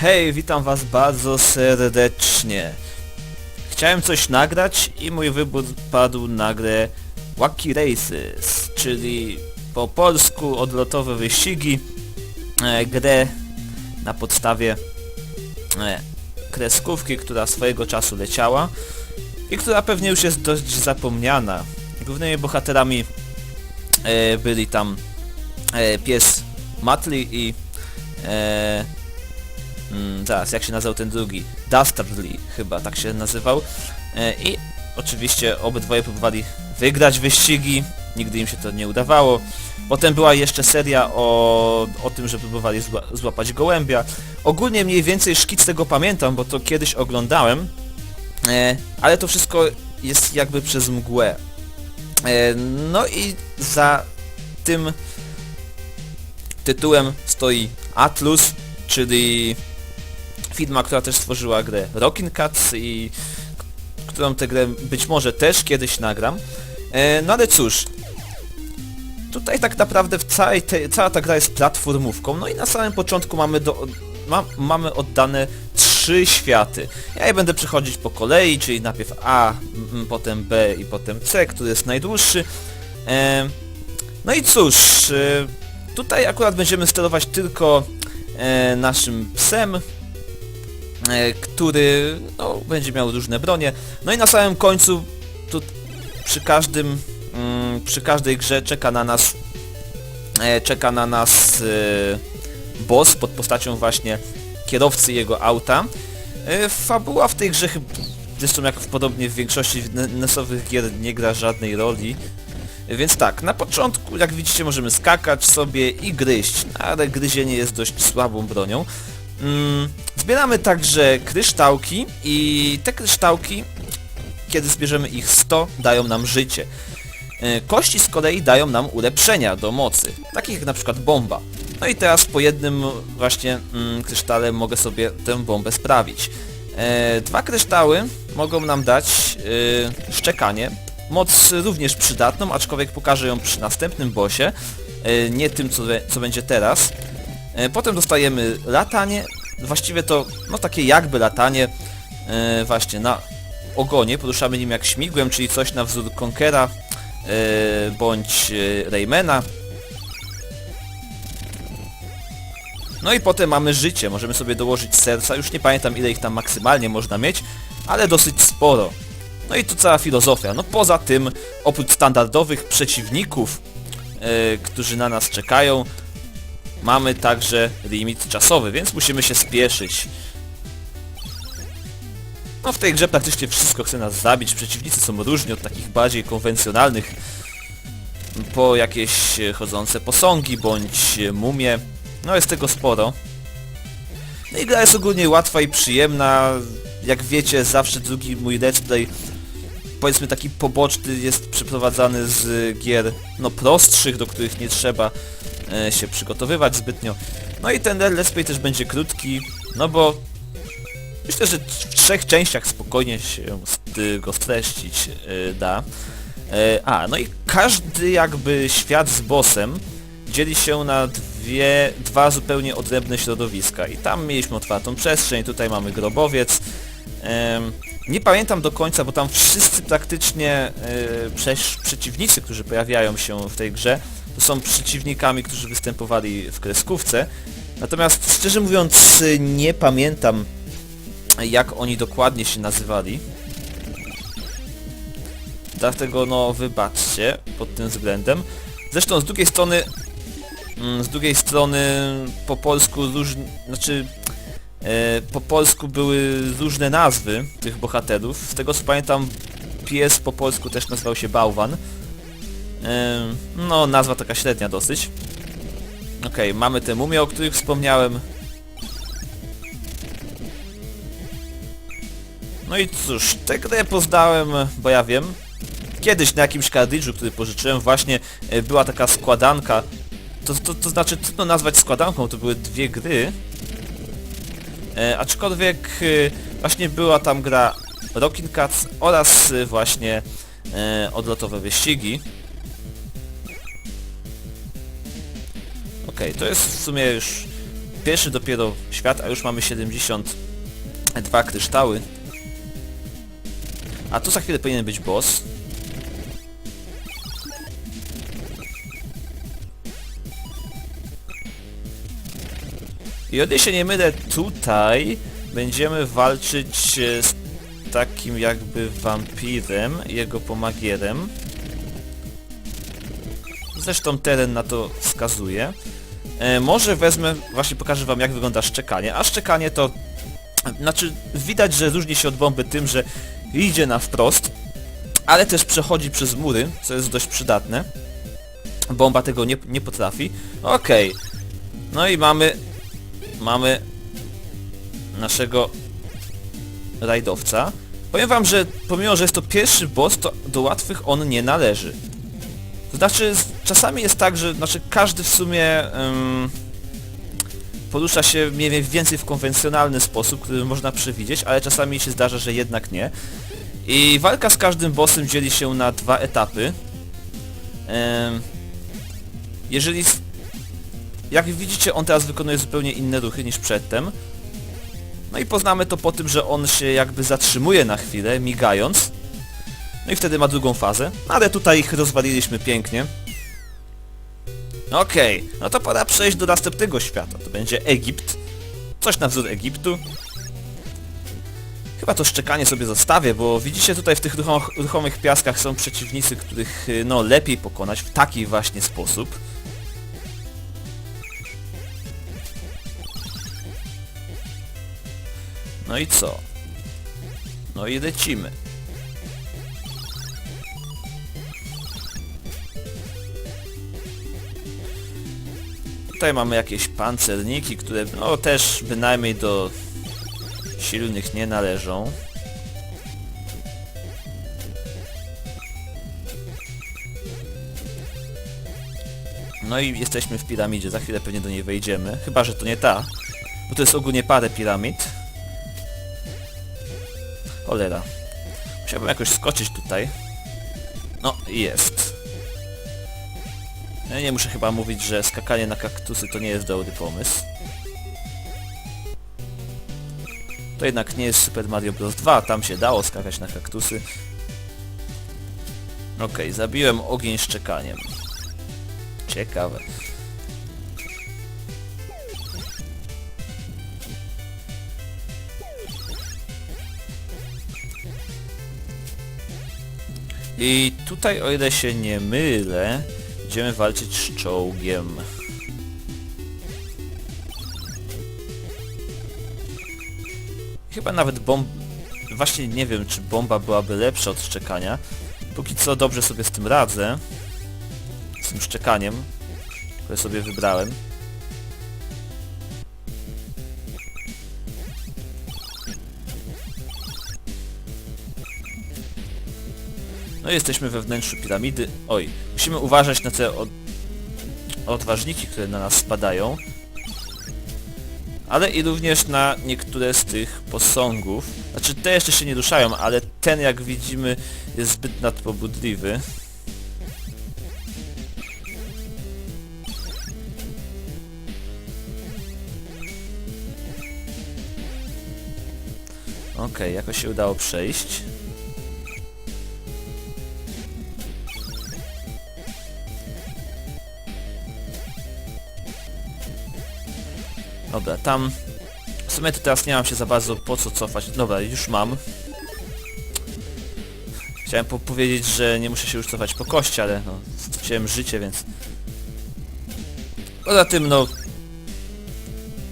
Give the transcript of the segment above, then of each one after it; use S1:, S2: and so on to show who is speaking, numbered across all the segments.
S1: Hej, witam was bardzo serdecznie. Chciałem coś nagrać i mój wybór padł na grę Wacky Races, czyli po polsku odlotowe wyścigi, e, grę na podstawie e, kreskówki, która swojego czasu leciała i która pewnie już jest dość zapomniana. Głównymi bohaterami e, byli tam e, pies Matli i e, mm, zaraz, jak się nazywał ten drugi? Dastardly chyba tak się nazywał. E, I oczywiście obydwoje próbowali wygrać wyścigi, nigdy im się to nie udawało. Potem była jeszcze seria o, o tym, że próbowali zła, złapać gołębia. Ogólnie mniej więcej szkic tego pamiętam, bo to kiedyś oglądałem, e, ale to wszystko jest jakby przez mgłę. E, no i za tym tytułem stoi Atlus, czyli firma, która też stworzyła grę Rockin' Cats i którą tę grę być może też kiedyś nagram. E, no ale cóż, tutaj tak naprawdę w całej tej, cała ta gra jest platformówką, no i na samym początku mamy, do, ma, mamy oddane trzy światy. Ja je będę przechodzić po kolei, czyli najpierw A, m, potem B i potem C, który jest najdłuższy. E, no i cóż, e, tutaj akurat będziemy sterować tylko e, naszym psem, który no, będzie miał różne bronie. No i na samym końcu tu przy każdym mm, przy każdej grze czeka na nas e, czeka na nas e, boss pod postacią właśnie kierowcy jego auta. E, fabuła w tej grze chyba zresztą jak podobnie w większości nesowych gier nie gra żadnej roli. Więc tak, na początku jak widzicie możemy skakać sobie i gryźć, ale gryzienie jest dość słabą bronią. Mm, zbieramy także kryształki i te kryształki, kiedy zbierzemy ich 100, dają nam życie. E, Kości z kolei dają nam ulepszenia do mocy, takich jak na przykład bomba. No i teraz po jednym właśnie mm, krysztale mogę sobie tę bombę sprawić. E, dwa kryształy mogą nam dać e, szczekanie, moc również przydatną, aczkolwiek pokażę ją przy następnym bossie, e, nie tym co, co będzie teraz. E, Potem dostajemy latanie, właściwie to no takie jakby latanie e, właśnie na ogonie, poruszamy nim jak śmigłem, czyli coś na wzór Conkera e, bądź e, Raymana. No i potem mamy życie, możemy sobie dołożyć serca, już nie pamiętam ile ich tam maksymalnie można mieć, ale dosyć sporo. No i tu cała filozofia. No poza tym, oprócz standardowych przeciwników, którzy na nas czekają, mamy także limit czasowy, więc musimy się spieszyć. No w tej grze praktycznie wszystko chce nas zabić, przeciwnicy są różni od takich bardziej konwencjonalnych po jakieś e, chodzące posągi bądź e, mumie. No jest tego sporo. No i gra jest ogólnie łatwa i przyjemna. Jak wiecie, zawsze drugi mój let's play powiedzmy taki poboczny jest przeprowadzany z gier no prostszych, do których nie trzeba e, się przygotowywać zbytnio. No i ten let's też będzie krótki, no bo myślę, że w trzech częściach spokojnie się go streścić e, da. E, a, no i każdy jakby świat z bossem dzieli się na dwie, dwa zupełnie odrębne środowiska i tam mieliśmy otwartą przestrzeń, tutaj mamy grobowiec. Nie pamiętam do końca, bo tam wszyscy praktycznie e, przeciwnicy, którzy pojawiają się w tej grze, są przeciwnikami, którzy występowali w kreskówce. Natomiast szczerze mówiąc nie pamiętam jak oni dokładnie się nazywali. Dlatego no wybaczcie pod tym względem. Zresztą z drugiej strony mm, z drugiej strony po polsku różni, znaczy e, po polsku były różne nazwy tych bohaterów. Z tego co pamiętam pies po polsku też nazywał się Bałwan. No nazwa taka średnia dosyć. Okej, mamy te mumie, o których wspomniałem. No i cóż, tę grę poznałem, bo ja wiem, kiedyś na jakimś kartridżu, który pożyczyłem, właśnie e, była taka składanka. To, to, to znaczy trudno nazwać składanką, to były dwie gry. E, aczkolwiek e, właśnie była tam gra Rockin' Cats oraz e, właśnie e, odlotowe wyścigi. Okej, to jest w sumie już pierwszy dopiero świat, a już mamy 72 kryształy. A tu za chwilę powinien być boss. I o ile się nie mylę, tutaj będziemy walczyć e, z takim jakby wampirem, jego pomagierem. Zresztą teren na to wskazuje. E, może wezmę, właśnie pokażę wam jak wygląda szczekanie, a szczekanie to... Znaczy, widać, że różni się od bomby tym, że idzie na wprost, ale też przechodzi przez mury, co jest dość przydatne. Bomba tego nie, nie potrafi. Okej. No i mamy... Mamy naszego rajdowca. Powiem wam, że pomimo, że jest to pierwszy boss, to do łatwych on nie należy. To znaczy, czasami jest tak, że znaczy każdy w sumie em, porusza się mniej więcej w konwencjonalny sposób, który można przewidzieć, ale czasami się zdarza, że jednak nie. I walka z każdym bossem dzieli się na dwa etapy. Jeżeli... Jak widzicie, on teraz wykonuje zupełnie inne ruchy niż przedtem. No i poznamy to po tym, że on się jakby zatrzymuje na chwilę, migając. No i wtedy ma drugą fazę. No ale tutaj ich rozwaliliśmy pięknie. Okej, no to pora przejść do następnego świata. To będzie Egipt. Coś na wzór Egiptu. Chyba to szczekanie sobie zostawię, bo widzicie tutaj w tych ruchom- ruchomych piaskach są przeciwnicy, których y, no lepiej pokonać w taki właśnie sposób. No i co? No i lecimy. Tutaj mamy jakieś pancerniki, które no też bynajmniej do silnych nie należą. No i jesteśmy w piramidzie, za chwilę pewnie do niej wejdziemy, chyba że to nie ta, bo to jest ogólnie parę piramid. Cholera. Musiałbym jakoś skoczyć tutaj. No, jest. Ja nie muszę chyba mówić, że skakanie na kaktusy to nie jest dobry pomysł. To jednak nie jest Super Mario Bros. 2, tam się dało skakać na kaktusy. Okej, zabiłem ogień szczekaniem. Ciekawe. I tutaj, o ile się nie mylę, będziemy walczyć z czołgiem. Chyba nawet bomb... Właśnie nie wiem, czy bomba byłaby lepsza od szczekania. Póki co dobrze sobie z tym radzę. Z tym szczekaniem, które sobie wybrałem. No i jesteśmy we wnętrzu piramidy. Oj, musimy uważać na te od... odważniki, które na nas spadają. Ale i również na niektóre z tych posągów. Znaczy te jeszcze się nie ruszają, ale ten jak widzimy jest zbyt nadpobudliwy. Okej, jakoś się udało przejść. Dobra, tam... W sumie to teraz nie mam się za bardzo po co cofać. Dobra, już mam. Chciałem po powiedzieć, że nie muszę się już cofać po kości, ale no, straciłem życie, więc... Poza tym, no...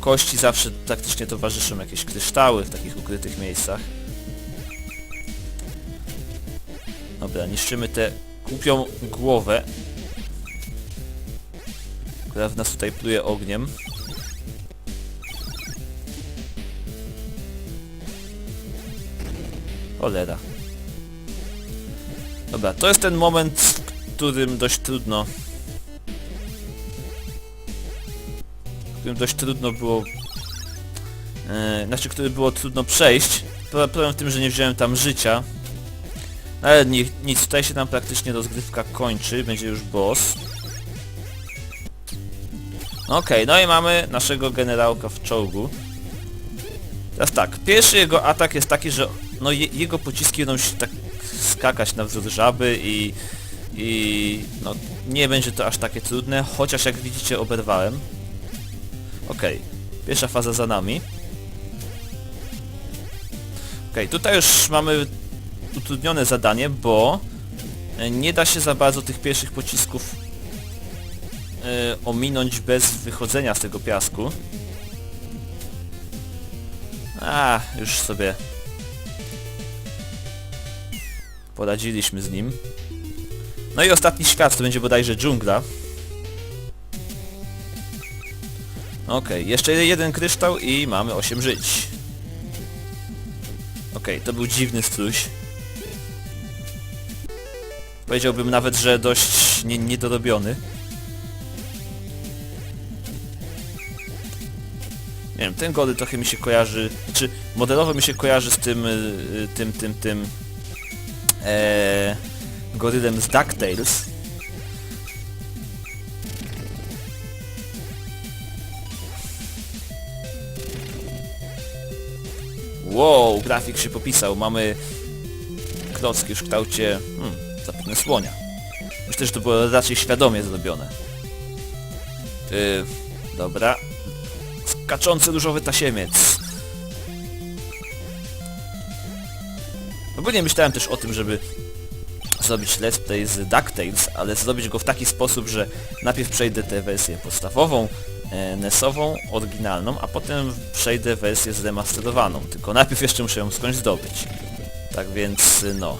S1: Kości zawsze praktycznie towarzyszą jakieś kryształy w takich ukrytych miejscach. Dobra, niszczymy tę głupią głowę, która w nas tutaj pluje ogniem. Cholera. Dobra, to jest ten moment, w którym dość trudno... W którym dość trudno było... E, znaczy, który było trudno przejść. Pro- Problem w tym, że nie wziąłem tam życia. No Ale ni nic, tutaj się tam praktycznie rozgrywka kończy, będzie już boss. Okej, no i mamy naszego generałka w czołgu. Teraz tak, pierwszy jego atak jest taki, że no je, jego pociski będą się tak skakać na wzór żaby i, i no nie będzie to aż takie trudne, chociaż jak widzicie oberwałem. Okej, pierwsza faza za nami. Okej, tutaj już mamy utrudnione zadanie, bo e, nie da się za bardzo tych pierwszych pocisków e, ominąć bez wychodzenia z tego piasku. A, już sobie poradziliśmy z nim. No i ostatni świat to będzie bodajże dżungla. Okej, jeszcze jeden kryształ i mamy 8 żyć. Okej, to był dziwny struś. Powiedziałbym nawet, że dość nie, niedorobiony. Nie wiem, ten gody trochę mi się kojarzy, czy modelowo mi się kojarzy z tym, y, y, tym, tym, tym e, gorylem z DuckTales. Wow, grafik się popisał. Mamy klocki już w kształcie hmm, zapewne słonia. Myślę, że to było raczej świadomie zrobione. Yy, dobra. Skaczący różowy tasiemiec. Ogólnie myślałem też o tym, żeby zrobić let's play z DuckTales, ale zrobić go w taki sposób, że najpierw przejdę tę wersję podstawową, e, NES-ową, oryginalną, a potem przejdę wersję zremasterowaną, tylko najpierw jeszcze muszę ją skądś zdobyć. Tak więc, no.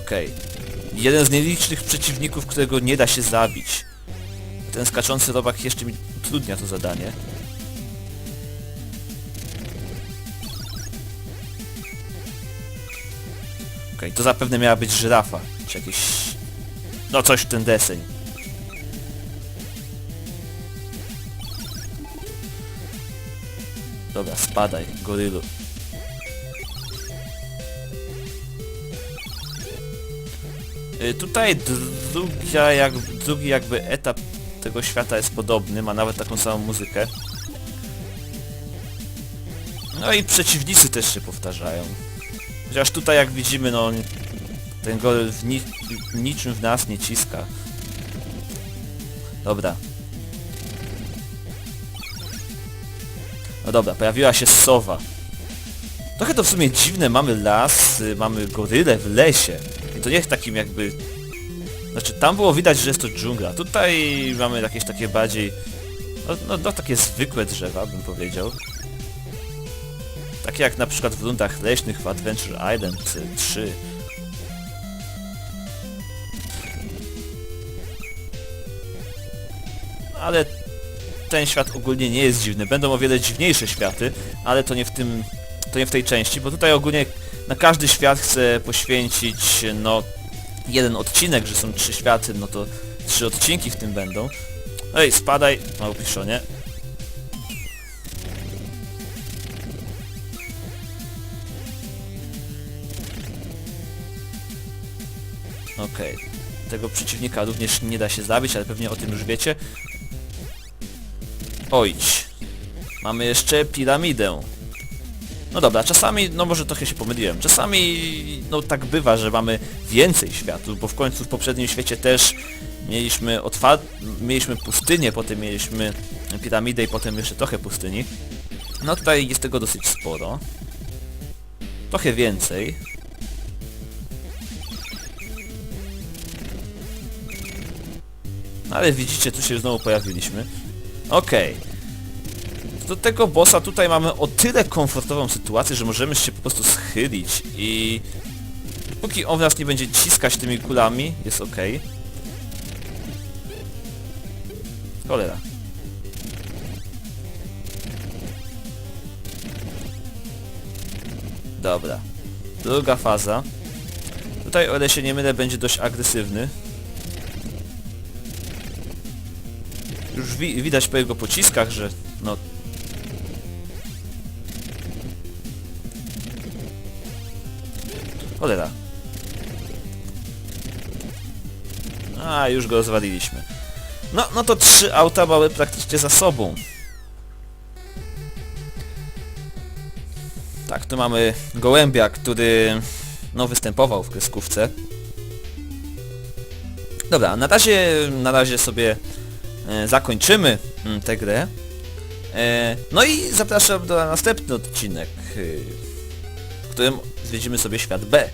S1: Okej. Jeden z nielicznych przeciwników, którego nie da się zabić. Ten skaczący robak jeszcze mi utrudnia to zadanie. Okej, to zapewne miała być żyrafa, czy jakieś... No coś w ten deseń. Dobra, spadaj, gorylu. Y, Tutaj jak, drugi jakby etap tego świata jest podobny, ma nawet taką samą muzykę. No i przeciwnicy też się powtarzają. Chociaż tutaj jak widzimy, no ten goryl w ni niczym w nas nie ciska. Dobra. No dobra, pojawiła się sowa. Trochę to w sumie dziwne, mamy las, y, mamy goryle w lesie. I to nie w takim jakby... Znaczy tam było widać, że jest to dżungla. Tutaj mamy jakieś takie bardziej... No, no, no takie zwykłe drzewa, bym powiedział. Takie jak na przykład w rundach leśnych w Adventure Island 3. Ale ten świat ogólnie nie jest dziwny. Będą o wiele dziwniejsze światy, ale to nie w tym, to nie w tej części, bo tutaj ogólnie na każdy świat chcę poświęcić, no, jeden odcinek, że są trzy światy, no to trzy odcinki w tym będą. Ej, spadaj, małpiszonie. Okej. Tego przeciwnika również nie da się zabić, ale pewnie o tym już wiecie. Ojdź. Mamy jeszcze piramidę. No dobra, czasami, no może trochę się pomyliłem, czasami, no tak bywa, że mamy więcej światów, bo w końcu w poprzednim świecie też mieliśmy otwar... mieliśmy pustynię, potem mieliśmy piramidę i potem jeszcze trochę pustyni. No tutaj jest tego dosyć sporo. Trochę więcej. No ale widzicie, tu się znowu pojawiliśmy. Okej. Do tego bossa tutaj mamy o tyle komfortową sytuację, że możemy się po prostu schylić i... Póki on nas nie będzie ciskać tymi kulami, jest ok. Cholera. Dobra. Druga faza. Tutaj, o ile się nie mylę, będzie dość agresywny. Już wi widać po jego pociskach, że no... Cholera. A, już go rozwaliliśmy. No, no to trzy auta mamy praktycznie za sobą. Tak, tu mamy Gołębia, który no występował w kreskówce. Dobra, na razie, na razie sobie zakończymy mm, tę grę. E, no i zapraszam do następny odcinek, e, w którym zwiedzimy sobie świat B.